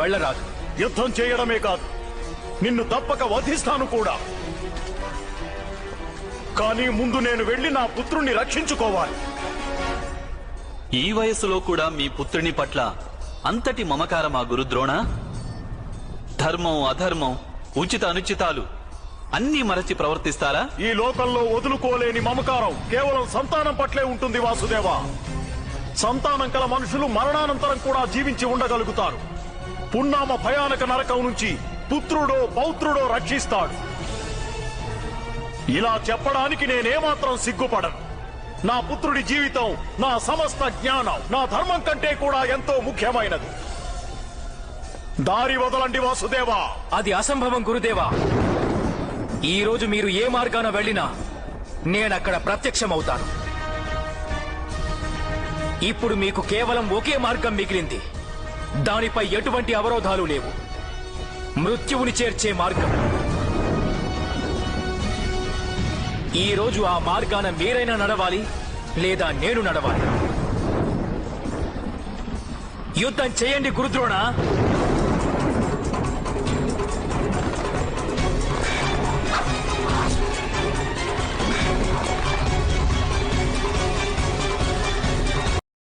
వెళ్ళరాదు. యుద్ధం చేయడమే కాదు. నిన్ను తప్పక వధిస్తాను కూడా. కానీ ముందు నేను వెళ్ళి నా పుత్రుణ్ణి రక్షించుకోవాలి. ఈ వయస్సులో కూడా మీ పుత్రుని పట్ల అంతటి మమకారమా గురుద్రోణ? ధర్మం అధర్మం ఉచిత అనుచితాలు అన్నీ మరచి ప్రవర్తిస్తారా? ఈ లోకంలో వదులుకోలేని మమకారం కేవలం సంతానం పట్లే ఉంటుంది వాసుదేవ. సంతానం కల మనుషులు మరణానంతరం కూడా జీవించి ఉండగలుగుతారు. పున్నామ భయానక నరకం నుంచి పుత్రుడో పౌత్రుడో రక్షిస్తాడు. ఇలా చెప్పడానికి నేనేమాత్రం సిగ్గుపడను. నా పుత్రుడి జీవితం నా సమస్త జ్ఞానం నా ధర్మం కంటే కూడా ఎంతో ముఖ్యమైనది. దారి వదలండి వాసుదేవా. అది అసంభవం గురుదేవా. ఈ రోజు మీరు ఏ మార్గాన వెళ్ళినా నేనక్కడ ప్రత్యక్షమవుతాను. ఇప్పుడు మీకు కేవలం ఒకే మార్గం మిగిలింది. దానిపై ఎటువంటి అవరోధాలు లేవు. మృత్యువుని చేర్చే మార్గం. ఈ రోజు ఆ మార్గాన మీరైనా నడవాలి లేదా నేను నడవాలి? యుద్ధం చేయండి గురుద్రోణ!